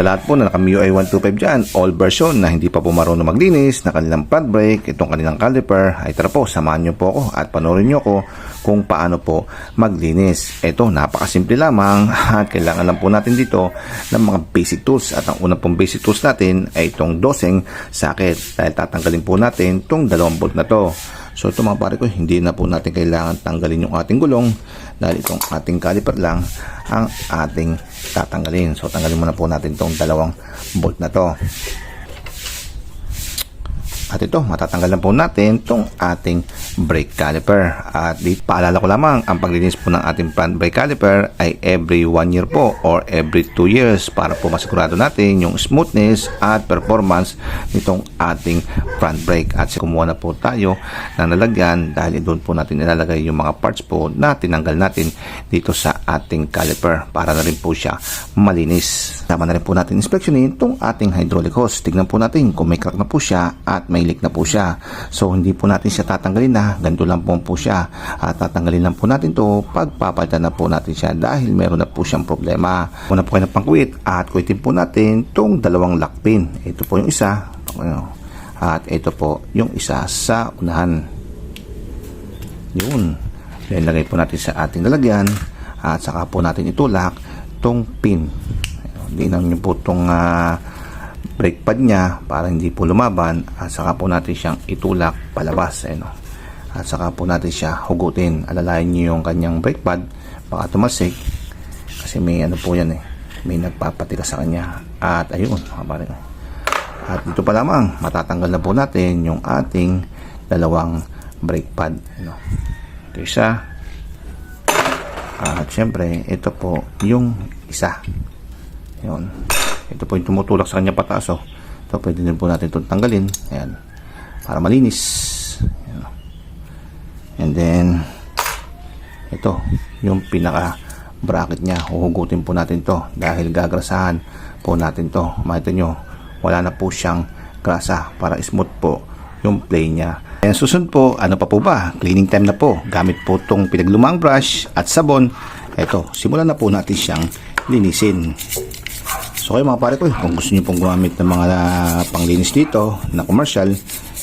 Sa lahat po na naka-MIUI 125 dyan, all version na hindi pa po marunong maglinis na kanilang pad brake, itong kanilang caliper, ay tara po, samahan nyo po ako at panoorin nyo ako kung paano po maglinis. Ito, napakasimple lamang at kailangan lang po natin dito ng mga basic tools. At ang unang pong basic tools natin ay itong dosing socket dahil tatanggalin po natin itong dalawang bolt na to. So ito mga pare ko, hindi na po natin kailangan tanggalin yung ating gulong dahil itong ating caliper lang ang ating tatanggalin. So tanggalin muna po natin itong dalawang bolt na to. At ito, matatanggal na po natin itong ating brake caliper. At di paalala ko lamang, ang paglinis po ng ating front brake caliper ay every 1 year po or every 2 years para po masigurado natin yung smoothness at performance nitong ating front brake. At kumuha na po tayo ng lalagyan dahil doon po natin ilalagay yung mga parts po na tinanggal natin dito sa ating caliper para na rin po siya malinis. Tama na rin po natin inspeksyonin itong ating hydraulic hose. Tignan po natin kung may crack na po siya at may leak na po siya. So hindi po natin siya tatanggalin na ganito lang po po siya. At tatanggalin lang po natin to pagpapalitan na po natin siya dahil meron na po siyang problema. Muna po kayo ng pangkuit at kuitin po natin itong dalawang lock pin. Ito po yung isa. At ito po yung isa sa unahan. Yun. Then lagay po natin sa ating lalagyan at saka po natin itulak tong pin. Dinaw nyo po itong ah, brake pad niya para hindi po lumaban at saka po natin siyang itulak palabas. Ayun. At saka po natin siya hugutin. Alalayan nyo yung kanyang brake pad baka tumasik kasi may ano po yan eh. May nagpapatigas sa kanya. At ayun, mga pare. At dito pa lamang, matatanggal na po natin yung ating dalawang brake pad. Ano. Ito isa. At syempre, ito po yung isa. Yun. Ito po yung tumutulak sa kanya pataas. Oh. Ito, pwede din po natin itong tanggalin. Ayan. Para malinis. And then, ito, yung pinaka bracket niya. Huhugutin po natin to dahil gagrasahan po natin to. Makita nyo, wala na po siyang grasa para smooth po yung play niya. And susunod po, ano pa po ba? Cleaning time na po. Gamit po itong pinaglumang brush at sabon. Ito, simulan na po natin siyang linisin. So kayo mga pare ko, kung gusto niyo pong gumamit ng mga panglinis dito na commercial,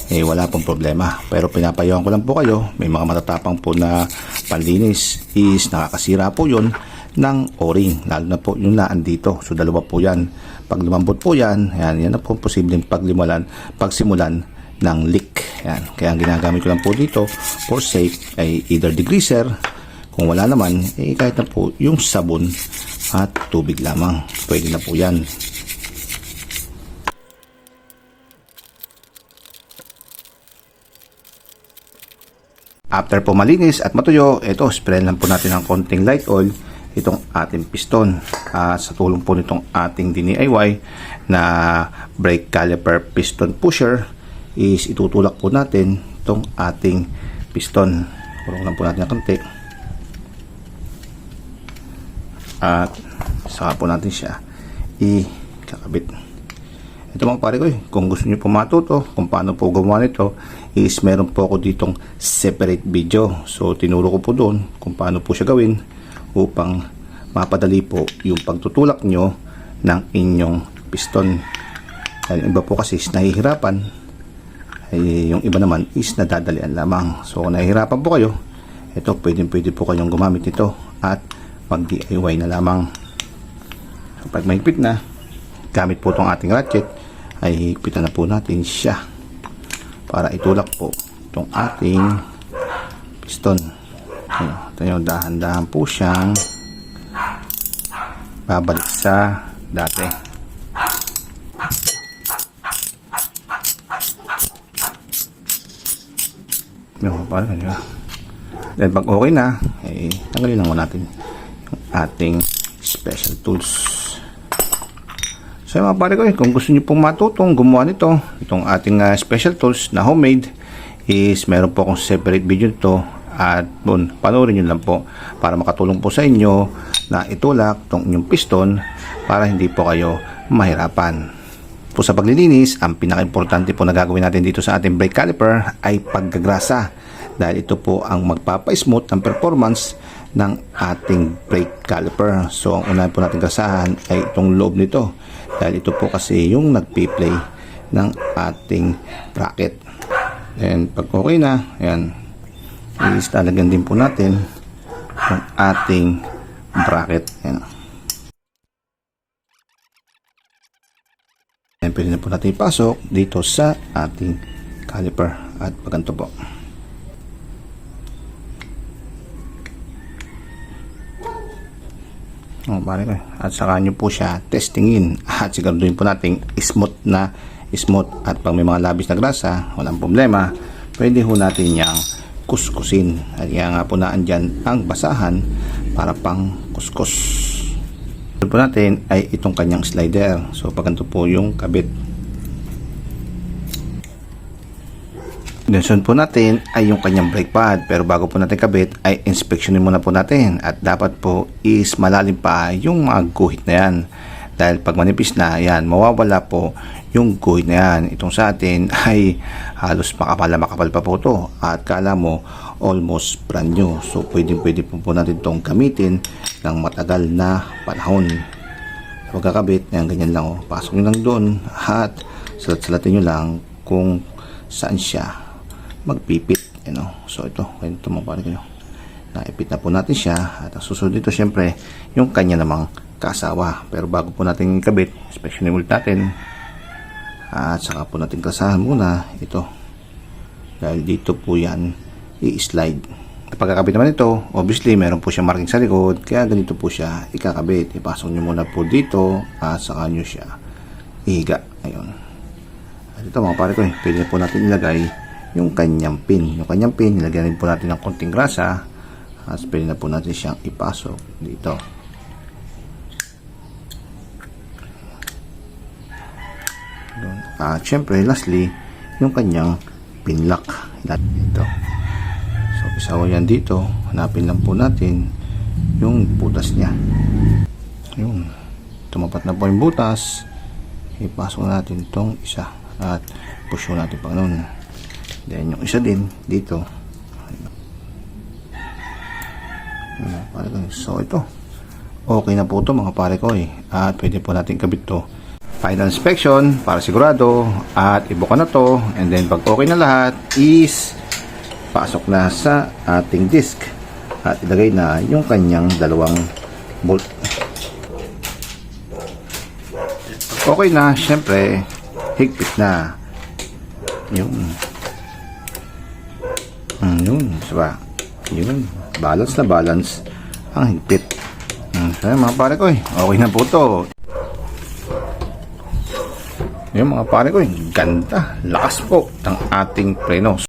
eh wala pong problema. Pero pinapayuhan ko lang po kayo, may mga matatapang po na panlinis is nakakasira po yun ng o-ring, lalo na po yung naan dito. So dalawa po yan. Pag lumambot po yan, yan, yan na po posibleng paglimulan, pagsimulan ng leak. Yan. Kaya ang ginagamit ko lang po dito for safe ay either degreaser, kung wala naman, eh kahit na po yung sabon at tubig lamang. Pwede na po yan. After po malinis at matuyo, ito, spray lang po natin ng konting light oil itong ating piston. Ah, sa tulong po nitong ating DIY na brake caliper piston pusher is itutulak po natin itong ating piston. Kurong lang po natin ng konti. At saka po natin siya i-kakabit. Ito mga pare ko eh, kung gusto niyo po matuto kung paano po gumawa nito is meron po ako ditong separate video. So tinuro ko po doon kung paano po siya gawin upang mapadali po yung pagtutulak nyo ng inyong piston. Dahil iba po kasi is nahihirapan ay yung iba naman is nadadalian lamang. So kung nahihirapan po kayo, ito pwede pwede po kayong gumamit nito at mag DIY na lamang. So, pag mahigpit na, gamit po itong ating ratchet, ay higpitan na po natin siya para itulak po itong ating piston. Ito dahan-dahan po siyang babalik sa dati. Yung parang ano Then pag okay na, eh, tanggalin lang natin ating special tools. So mga pare ko, eh, kung gusto niyo pong matutong gumawa nito, itong ating ah, special tools na homemade, is meron po akong separate video nito at bun, panoorin nyo lang po para makatulong po sa inyo na itulak itong inyong piston para hindi po kayo mahirapan. Po sa paglilinis, ang pinaka-importante po na gagawin natin dito sa ating brake caliper ay paggagrasa dahil ito po ang magpapa-smooth ng performance ng ating brake caliper. So, ang unahin po natin kasahan ay itong loob nito. Dahil ito po kasi yung nagpi-play ng ating bracket. And pag okay na, ayan, is lalagyan din po natin yung ating bracket. Ayan. Ayan, pwede na po natin ipasok dito sa ating caliper at paganto po. Oh, pare ko. At saka nyo po siya testingin at siguraduhin po natin smooth na smooth at pag may mga labis na grasa, walang problema, pwede ho natin yang kuskusin. At kaya nga po na andyan ang basahan para pang kuskus. Ito po natin ay itong kanyang slider. So pag po yung kabit. Dinsun po natin ay yung kanyang brake pad. Pero bago po natin kabit ay inspeksyonin muna po natin. At dapat po is malalim pa yung mga guhit na yan. Dahil pag manipis na yan mawawala po yung guhit na yan. Itong sa atin ay halos makapal na makapal pa po to. At kala mo almost brand new. So pwede pwede po po natin itong gamitin ng matagal na panahon. Pagkakabit yan ganyan lang oh. pasok nyo lang doon at salat-salatin nyo lang kung saan siya magpipit you know? so ito ganito pare kayo naipit na po natin siya at susunod dito syempre yung kanya namang kasawa. Pero bago po natin ikabit inspection ulit natin at saka po natin kasahan muna ito. Dahil dito po yan i-slide. Pagkakabit naman ito obviously meron po siya marking sa likod kaya ganito po siya ikakabit. Ipasok nyo muna po dito at saka nyo siya ihiga. Ayun. At ito mga pare ko eh, pwede po natin ilagay yung kanyang pin. Yung kanyang pin, nilagyan po natin ng konting grasa at pwede na po natin siyang ipasok dito. At syempre, lastly, yung kanyang pin lock. Ito. So, isawa yan dito. Hanapin lang po natin yung butas niya. Yun. Tumapat na po yung butas. Ipasok natin itong isa. At push natin pa noon. Then yung isa din dito. Ayan, pare. So ito. Okay na po ito mga pare ko eh. At pwede po natin kabit to. Final inspection para sigurado. At ibuka na to. And then pag okay na lahat is pasok na sa ating disk. At ilagay na yung kanyang dalawang bolt. Okay na, syempre, higpit na. Yun. Mm, yun, diba? Yun, balance na balance ang higpit. Mm, so, mga pare ko eh, okay na po to. Yun mga pare ko eh, ganda, lakas po ng ating preno.